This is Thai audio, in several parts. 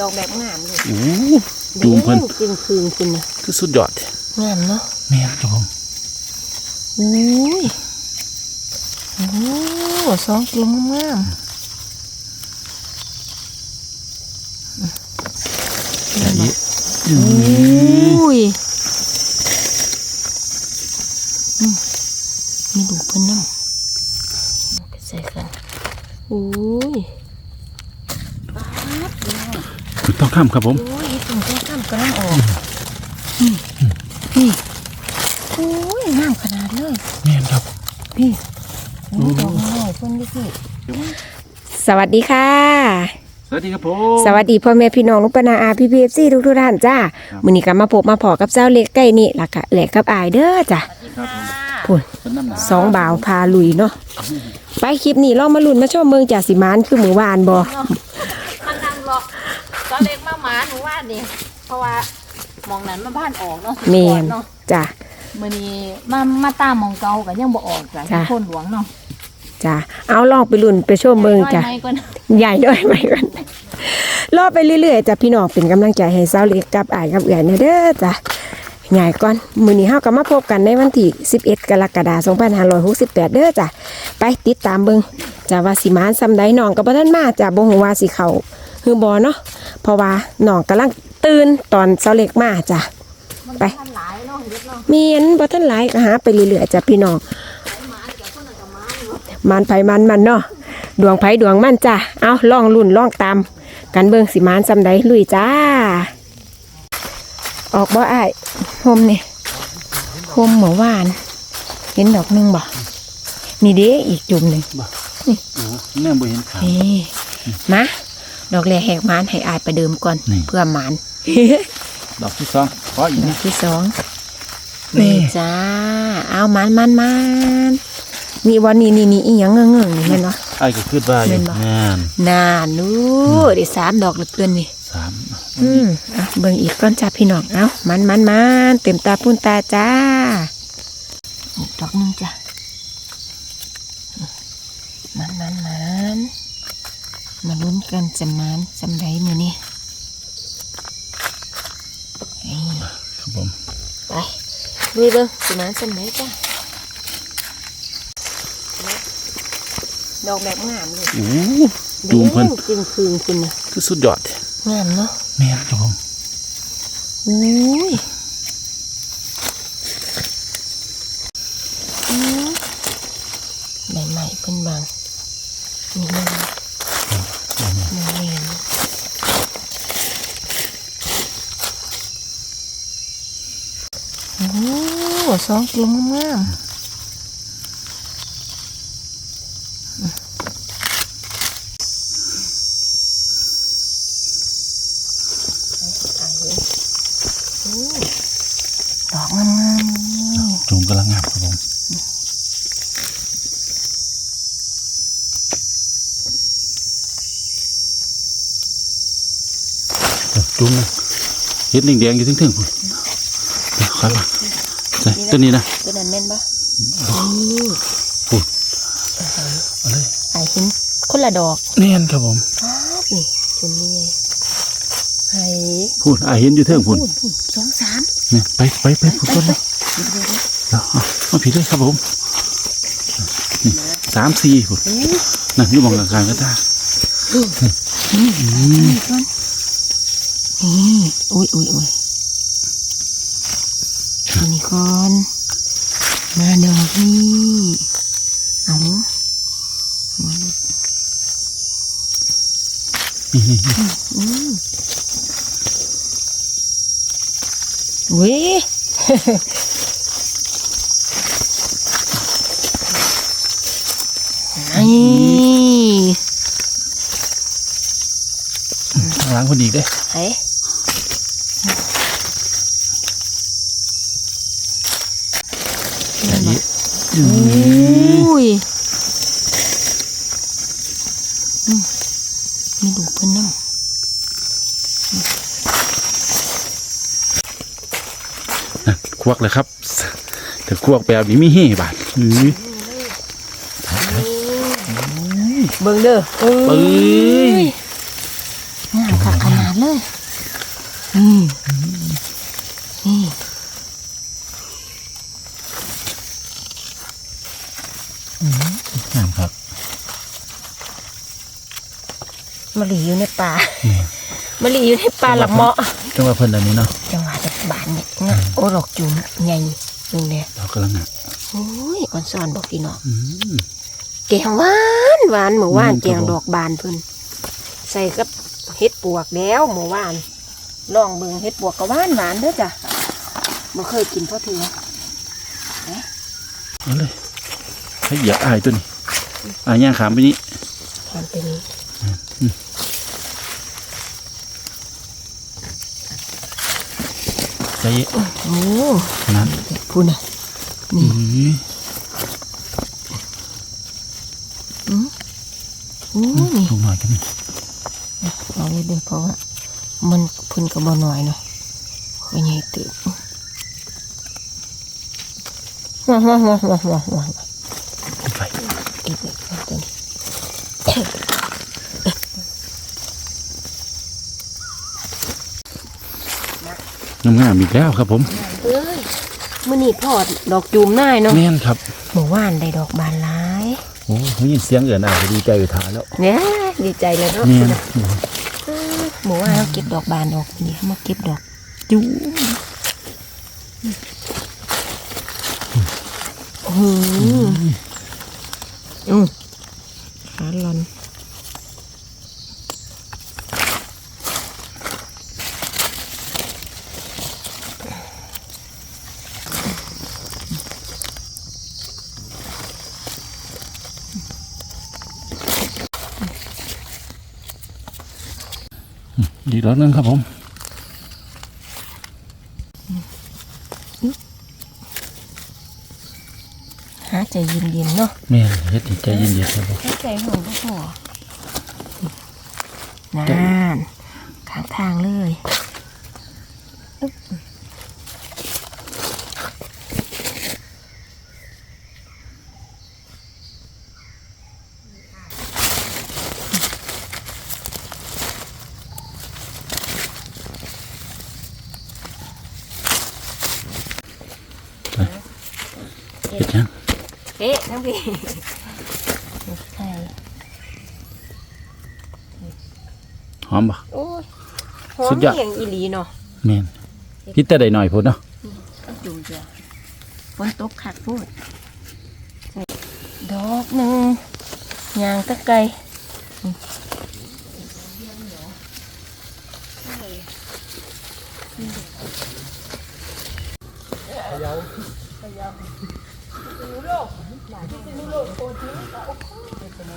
ดอกแบบงามเลยโอ้จูมเพิ่นจึงคืนคุณนะคือสุดยอดงามเนาะแม่นครับผมโอ้ยโอ้สองกิโลงามอันนี้โอ้ยอืมมีดูกเพิ่นน้ำไปใส่กันโอ้ยป๊าบเดียว คุณต้อง ข้ามครับผมโอ้ยถุงแค่ข้ามกำลังออกนี่นี่โอ้ยงามขนาดเลยแม่นครับพี่โอ้ยดอกน้อยเพิ่นดิพี่สวัสดีค่ะ สวัสดีครับผมสวัสดีพ่อแม่พี่น้องลุงปนาอาพี่พีเอฟซีทุกทุกๆท่านจ้าครับมื้อนี้ก็มาพบมาพอกับเจ้าเล็กใกล้นี่ล่ะกะแหลกกับอายเด้อจ้ะครับผมพุ่นเป็นน้ำหนักสองบ่าวพาลุยเนาะไปคลิปนี้ลองมาลุ้นมาชมเมืองจ่าสิมานคือหมู่บ้านบ่มันดังหรอกตอนเล็กมา หมาหนูว่านี่เพราะว่าหมองนั้นมาบ้านออกเนาะแม่นเนาะจ้ะมื้อนี้มามาตามหมองเก่าก็ยังบ่ออกจ้ะจ้ะที่โคนหลวงเนาะจ้ะเอาลองไปลุ้นไปชมเมืองจ้ะน้อยไหมก่อนใหญ่ด้วยไหมกันรอไปเรื่อยๆจ้ะพี่น้องเป็นกำลังใจให้สาวเล็กกับอายกับเอื่อยนะเด้อจ้ะใหญ่ก่อนมื้อนี้เฮาก็มาพบกันในวันที่ 11 กรกฎาคม2568 เด้อจ้ะไปติดตามเบิ่งจ้ะว่าสิมานซำใดน้องก็บ่ทันมาจ้ะบ่ฮู้ว่าสิเข้า คือบ่เนาะเพราะว่าน้องกำลังตื่นตอนสาวเล็กมาจ้ะมันไปทันหลายเนาะเฮ็ดเนาะเมียนบ่ทันหลายก็หาไปเรื่อยๆจ้ะพี่น้องมันไผมันมันเนาะดวงไผดวงมันจ้ะเอาลองลุ่นลองตามกันเบิ่งสิมานซำใดลุยจ้า ออกบ่อ้ายโฮมนี่โฮมหมูหวาน เห็นดอกหนึงบ่นี่เด้อีกจุ่มหนึ่งโอ้แน่บ่เห็นขานี่มา ดอกแรกแหกมานให้อายประเดิมก่อนนี่ เพื่อหมานดอกที่สองขออีกดอนะ กที่สองนี่ นี่จ้าเอามันมันมันนี่วันนี้นี่นี่อีหยังเงงเงงนี่แม่นวะไอ้ก็คิดว่าอยู่แม่นบ่ งานน่านู้ได้สามดอกเหลือเกินนี่ สามอืมอะเบิ่งอีกก้อนจ้าพี่น้อง เอามันมันมันเต็มตาปุ้นตาจ้าอีกดอกหนึงจ้ะ มันมันมัน มาลุ้นกันจะมันจำได้มือนี่ครับผม ไปลุยเบิ่งสิมันจำได้จ้าดอกแบบงามเลยโอ้จูมเพิ่นจึงคืนคุณนะคือสุดยอดงามเนาะแม่นครับผมโอ้ยอืมใบใหม่เพิ่นบางนี่มันมันเห็นโอ้ สองกิโลงามดอกงามๆนี่จูมกำลังงามครับผมเดี๋ยวจูมนะเห็ดแดงๆอยู่ถึงๆพุ่นเดี๋ยวค่อมา ส่ตัวนี้นะตัวนั้นแม่นปะพุ่นเอาเลยไอ้หินคนละดอกแน่นครับผมอ้าวนี่จุนนี่ไงไอ้พูดไอายเห็นอยู่เทิงพุ่นพูดพูดสองสามเนี่ยไปไปไปพุ่นต้นเลยเอาเอาเอาผิดเลยครับผมนี่สามสี่พุ่นนั่นอยู่มองกลางๆก็ได้นี่ก่อนนี่อุ้ยอุ้ยอุ้ยอันนี้ ก่อน มาดอกนี่เอามาดูนี่นี่นี่อืมเว้ยนี่ข้างหล้างคนอีกเด้เฮ้ย อันนี้ อุ้ยอืมมีดูกเพิ่นน้นั่นควักเลยครับแต่ควักแบบนี้มีเฮ่บาทอื้อำเบิ่งเด้อเอ้เอ้ยงามค่ะขนาดเลยนี่นี่ งามครับมะลิอยู่ในป่านี่มะลิอยู่ในป่าหลับเหมาะจังหวะเพิ่นอันนี้เนาะจังหวะจะบานเนี่ยงะโอ้ดอกจุ่มใหญ่ลุงเนี่ยเรากำลังอะโอ้ยอ่อนซ่อนบอกพี่น้องอืมแกงหวานหวานหมู่ว่านอืมแกงดอกบานเพิ่นใส่กับเห็ดปวกแล้วหมู่ว่านลองเบิ่งเห็ดปวกก็หวานหวานเด้อจ้ะบ่เคยกินเพราะเถือเอาเลย ให้เหยียบอายตัวนี้อายย่างขามไปนี้ทานตัวนี้ใจเย็นโอ้นั้นพูดน่ะอือโอ้นี่ลงหน่อยกันนี่เอาเลยเด้อเพราะว่า มันเพิ่นก็บ่น้อยเนาะขอยใหญ่ตึกว้าวว้าวว้าวว้าวว้าวว้าว ขึ้นไป เก็บไว้ก่อนตัว นี้งามๆอีกแล้วครับผมเอ้ยมื้อนี้ทอดดอกจูมน่ายเนาะแม่นครับเมื่อวานได้ดอกบานหลายโอ้ได้ยินเสียงเอื่นอะดีใจอยู่ทาแล้วเนี่ยดีใจเลยเนาะแม่นเมื่อวานเราเก็บดอกบานออกนี่มาเก็บดอกจูมโอ้โหอืม ขาลอนดีแล้วนึงครับผม หาใจเย็นๆเนาะแม่นเฮ็ดให้ใจเย็นๆครับผมหาใจห่วงก็พอนั่นข้างทางเลยอึ๊บเฮ็ดยัง เอ๊ะทั้ง พี่ใช่หอมปะ โอ้ยหอสุมดยอด เหียงอีหลีเนาะแม่นพิดแต่ได้หน่อยพุ่นเนาะจุ่มจ้ะฝนตกขัดพูดดอกหนึ่งยางตะไกร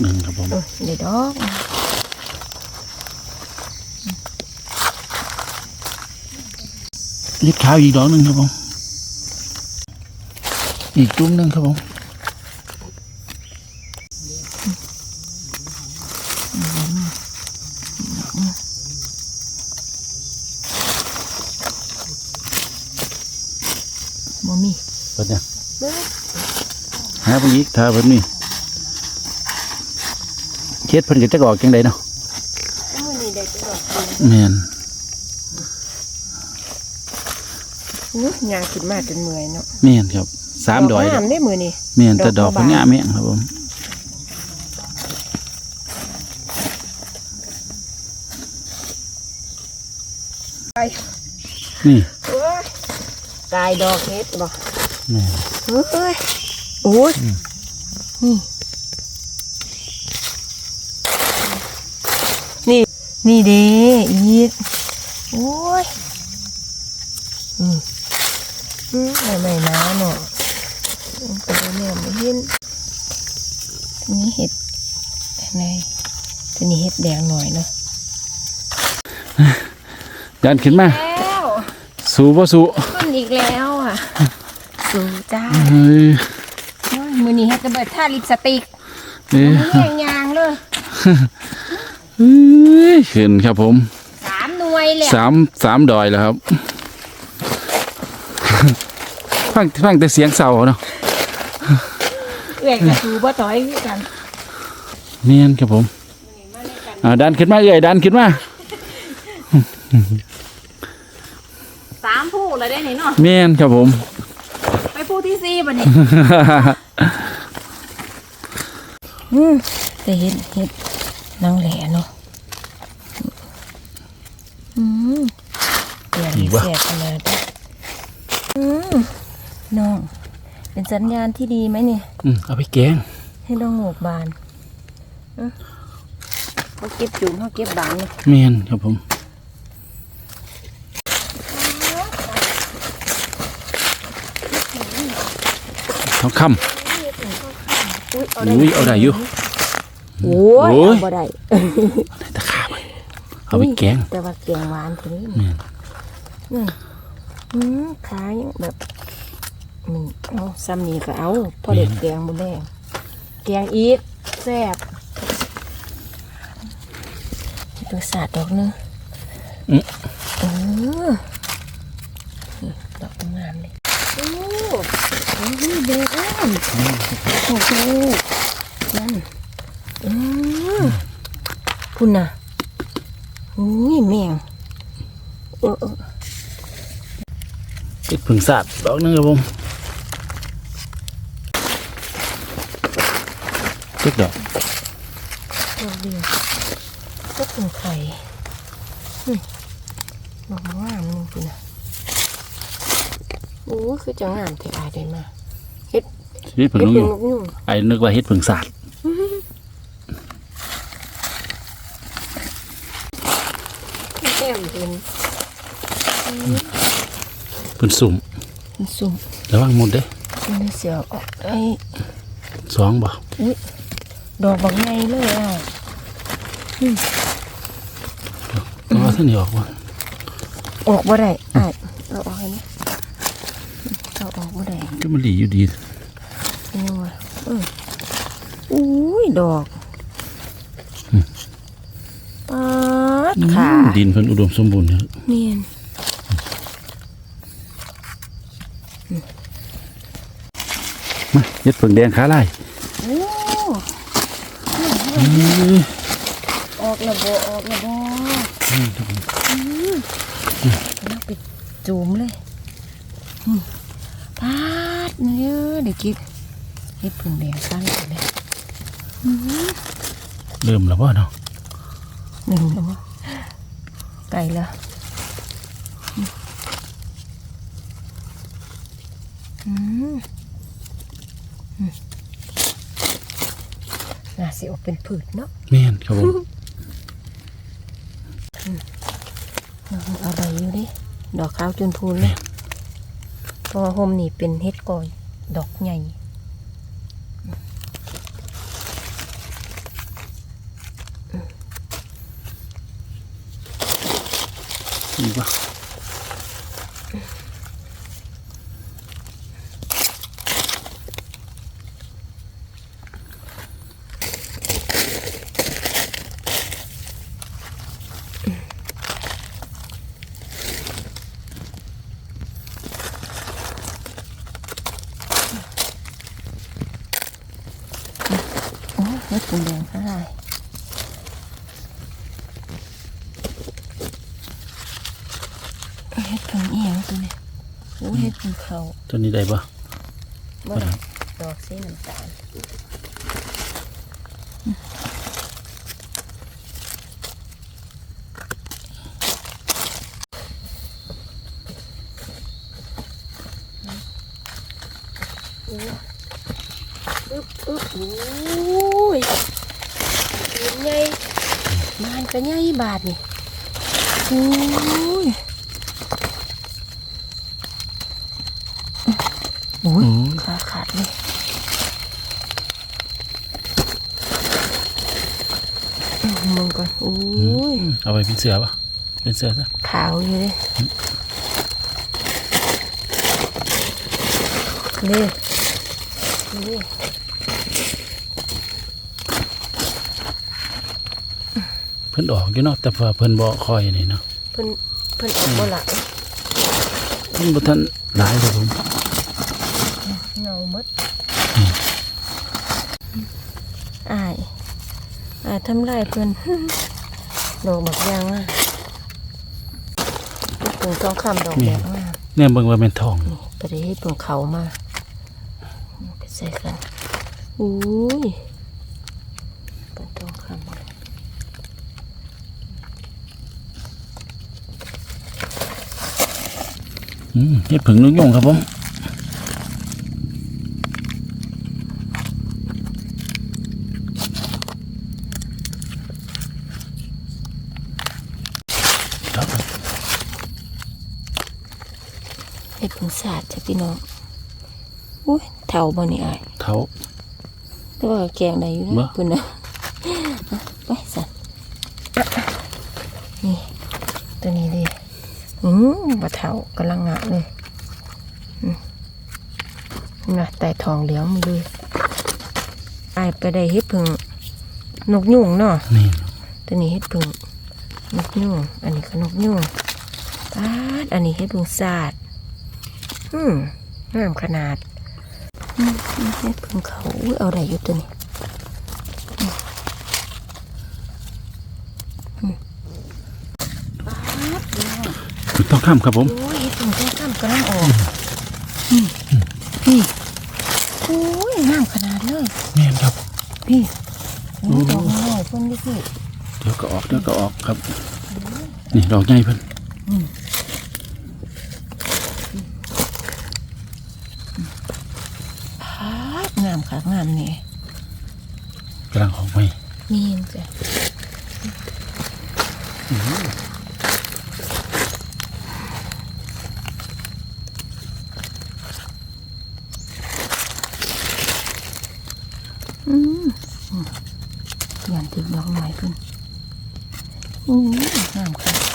หนึ่งครับผมเออเดี๋ยวดอกเฮ็ดขาวอีกดอกหนึงครับผม อีกจุ้มหนึงครับผมบ่มีเพิ่นยังเด้อหาเพิ่นอีกถ้าเพิ่นมี เฮ็ดเพิ่นก็จะออกจังไดเนาะมื้อนี้ได้จะดอกแม่นอู้ยางขึ้นมาจนเมื่อยเนาะแม่นครับสามดอยงามได้มื้อนี้แม่นแต่ดอกดอกเพิ่นบานงามแม่งครับผมไปนี่โอ้ยกายดอกเฮ็ดบ่แม่นเอ้ยโอ้ยนี่ นี่นี่เด้อีกโอ้ยอืมอืมไม่ไม่นะเนาะอืมตัวเนี่ยไม่เห็นทีนี้เห็ดอะไรทีนี้เห็ดแดงหน่อยเนาะดันขึ้นมาแล้วสู้บ่สู้ขึ้นอีกแล้วอะ สูจ้าเฮ้ยโอ้ยมือนี้ให้จะเบิดท่าลิปสติกเอ๊ะแย่งยางเลย เฮ้ยขึ้นครับผมสามหน่วยเลยสามสามดอยแล้วครับ ฟังฟังแต่เสียงเสาเนาะเอื้อยกับสูบ่ต่อยคือกันเนียนครับผมอ่าดันขึ้นมาเอ่ยดันขึ้นมาสามผู้เลยได้นี่เนาะเนียนครับผม ไปผู้ที่สี่บัดนี้ อืมแต่เห็ดเห็ด นางแหล่เนาะอืมเปลี่ยนอีกวะเสียขนาดนี้อืมน้อง เป็นสัญญาณที่ดีไหมเนี่ย อืมเอาไปแกง ให้ดองโงกบานเอ้อเขาเก็บจุ่มเขาเก็บบานเนาะเนียนครับผมทองคอุ้ยอุ้ยเอาได้อยู่ โอ้ยโอ้ย เอาบ่ได้ำตะขาบเอาไปแกง แต่ว่าแกงหวานทีนี้เนียนนี่อืมขายังแบบมันเอาซ้ำนี่ก็เอาพอเด็ดแกงบุแดงแกงอีกแซ่บตัวสาดดอกหนึงอืมเออนี่ดอกงามเลยโอ้โอ้ยเด็กอ่อนโอ้โหนั่นอืม พุ่นน่ะอุ้ยแมงเออเออติดผึ่งสาดดอกหนึงครับผมเล็กดอกดอกเดียวก็เป็นไข่อืมดอกงามนึงพุ่นน่ะโอ้คือจะงามแต่อายได้มาเฮ็ดเฮ็ดผึ่งเฮ็ดนุ่งเป็อนยู่นกยุ่งไอ้นึกว่าเฮ็ดผึ่งสาด แก้มเป็นผึ่งสุ่มเป็นสุ่มระวังหมดเด้เป็นเสียวออกไอ้สองบ่อุ้ยดอกบางไงเลยอะเอาเท่านี้ออกบ่ออกบ่ได้อ้ายเอาออกให้นี่เอาออกบ่ได้ก็มันหลีอยู่ดีนี่ว่าอืออุ้ยดอกปา ดขาดินเพิ่นอุดมสมบูรณ์ครับเนียนมาเฮ็ดผึ่งแดงขาลายโอ้ออกระโบออกระโบแล้วไปจูมเลยอืมปาดเนี่ยเด็กคิดเฮ็ดผึ่งแดงสั้นเลยเริ่มแล้วบ่เนาะหนึ่งแล้วมั้ง ไก่แล้วอืมอืมน่าสิออกเป็นผืดเนาะแม่นครับผมเอาใบอยู่ดิดอกขาวจนพูนเลยเพราะว่าโฮมนี่เป็นเฮ็ดก่อย ดอกใหญ่ นี่บ่ โอ้เฮ็ดเป็นแดงอะไร เฮ็ดเป็นเอียงตัวนี้โอ้เฮ็ดเป็นเขาตัวนี้ได้บ่บ่ได้ดอกสีน้ำตาลอึ๊บอึ๊บโอ้ยเป็นไงมันก็ใหญ่บาทนี่โอ้ย มึงก่อนโอ้ยเอาไปเป็นเสือปะเป็นเสือซะขาวอยู่เลยนี่นี่เพิ่นออกอยู่เนาะแต่ว่าเพิ่นบ่คอยนี่เนาะเพิ่นเพิ่นออกบ่หลังเพิ่นบ่ทันหลายครัผม อายทำลายเพิ่นดอกบักยางอะเพิ่งต้องคำดอกแบบมากเนี่ยเบิ่งว่าเป็นทองนี่ไปได้ให้เพิ่งเขามาไปใส่กันอุ้ยเป็นต้องคำอืมเฮ็ดผึ่งนุ่งยงครับผมครับ เห็ดผงสาดจ้ะ พี่น้องอุ้ยเท่าบ่นี่อายเท้าแต่ว่าแกงได้อยู่บ่นะคุณนะอะไปสันนี่ ตัวนี้ดิอืมบะเท่ากำลังงะเลยอืมนะแต่ทองเหลียวมือเลยอายไปได้เห็ดผึ่งนกยุงเนาะนี่ตัวนี้เห็ดผึ่งนกยุงอันนี้ก็นกยุงปาดอันนี้เห็ดผึ่งสาด อืมงามขนาดเฮ็ดพึ่งเขาอุ้ยเอาได้อยู่ตัวนี้ต้องข้ามครับผมโอ้ยพึ่งข้ามกำลังออกนี่นี่โอ้ยงามขนาดเลยแม่นครับพี่โอ้ยดอกไม้เพิ่นดิพี่เดี๋ยวก็ออกเดี๋ยวก็ออกครับ นี่ดอกใหญ่เพิ่น พาดงามค่ะงามนี่ กำลังออกไหม มีน จ้ะอืมอืมยันถึงดอกไม้ขึ้นอู้งามค่ะ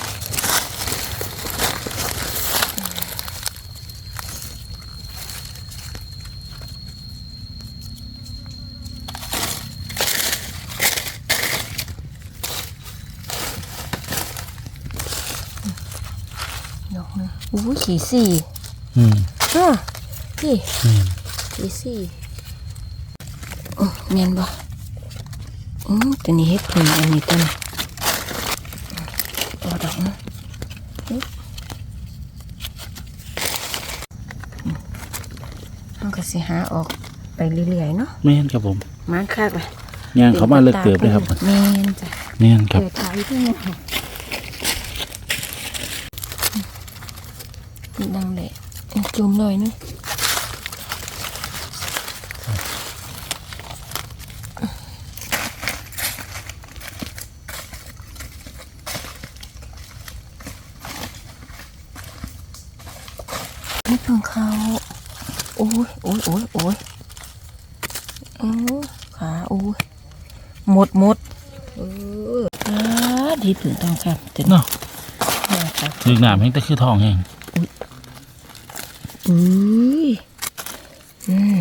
ด อกนึงอู้ขี่สี่อืมอะพี่แม่นขี่สี่โอ้แม่นบ่อือตัวนี้เฮ็ดผึ่งอันนี้ตัวนี้ตัวดอกนะอึ๊บอืมเราก็สิหาออกไปเรื่อยๆเนาะแม่นครับผมมันคักเลยย่างเขามาเลิกเติบเลยครับแม่นจ้ะแม่นครับเกิดขายที่นี่ ดังเลยจุ่มหน่อยนึงนี่เพิ่งเขาโอ้ยโอ้ยโอ้ยโอ้ยโอ้ยขาโอ้ยหมดหมดเอออ่าดีผืนทองคำจะเนาะนะครับดึกหนามแห้งแต่คือทองแห้ง อุ้ยอืม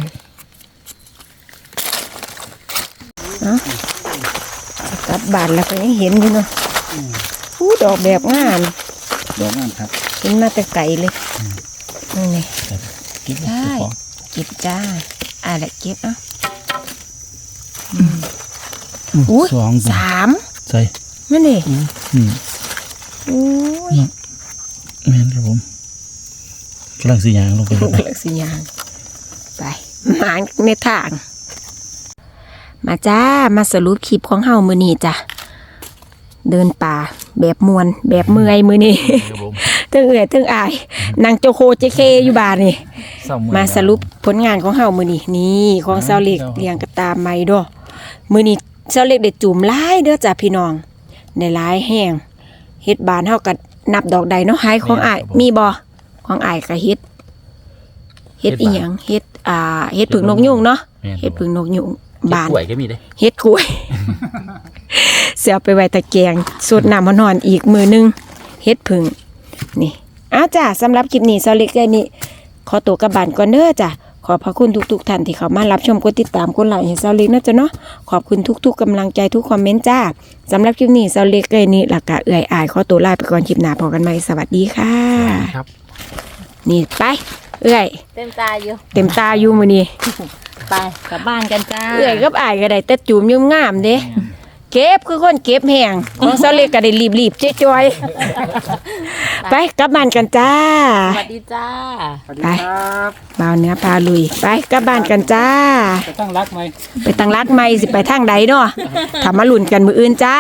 เนาะกลับบานแล้วก็ยังเห็นอยู่เนาะอู้ดอกแบบงามดอกงามครับเห็นมาแต่ไกลเลยนี่ไงกิ๊บได้ของเก็บจ้าอะแหละเก็บเอะอืมอุ้ยสองสามใส่นั่นเองอืมอุ้ยแม่นครับผม กำลังสียางลงไปกเลยำลังสิยาง ไปหมาในทาง มาจ้ามาสรุปคลิปของเฮามือนี้จ้ะเดินป่าแบบมวน แบบเมื่อยมือนี้ครับผมเทึงเอื่อยเทึงอายนางโจโคเจเคอยู่บ้านนี่เศร้าเมื่อยมาสรุปผลงานของเฮามือนี้นี่ของเซาเล็กเลี้ยงกระตามไม้ดอมือนี้เซาเล็กได้จุ่มหลายเด้อจ้ะพี่น้อง ในหลายแห้งเฮ็ดบานเฮาก็นับดอกใดเนาะหายของอายมีบ่ ของอายก็เฮ็ดเฮ็ดอีหยังเฮ็ดอ่าเฮ็ดผึ่งนกยุงเนาะแม่นเฮ็ดผึ่งนกยุงบาบานนกล้วยก็มีเด้เฮ็ดกล้วย เสียไปไว้ตะแกรงสูตรน้ำมันนอนอีกมือหนึงเฮ็ดผึ่งนี่อ้าวจ้าสำหรับคลิปนี้เซาเล็กได้นี่ขอตัวกลับบ้านก่อนเด้อจ้ะขออบพระคุณทุกๆท่านที่เข้ามารับชมกดติดตามกดไลค์ให้เซาเล็กนะจ๊ะเนาะขอบคุณทุก ๆกำลังใจทุกคอมเมนต์จ้าสำหรับคลิปนี้เซาเล็กเอ้ยนี่หลักกะเอื่อยอายขอตัวลาไปก่อนคลิปหน้าพอกันใหม่สวัสดีค่ะครับ นี่ไป เอื่อย เต็มตาอยู่ เต็มตาอยู่มื้อนี้ไปกลับบ้านกันจ้าเอื่อยกับอายก็ได้แต่จูมงามๆเด้เก็บคือคนเก็บแหงของเซาเล็กก็ได้รีบๆจ้อยๆไปกลับบ้านกันจ้า สวัสดีจ้าไปบ่าวเหนื้อพาลุย ไปกลับบ้านกันจ้าจะตั้งรักไหมไปตั้งรักไม่สิไปทางใดเนาะถามมาหลุนกันมืออื่นจ้า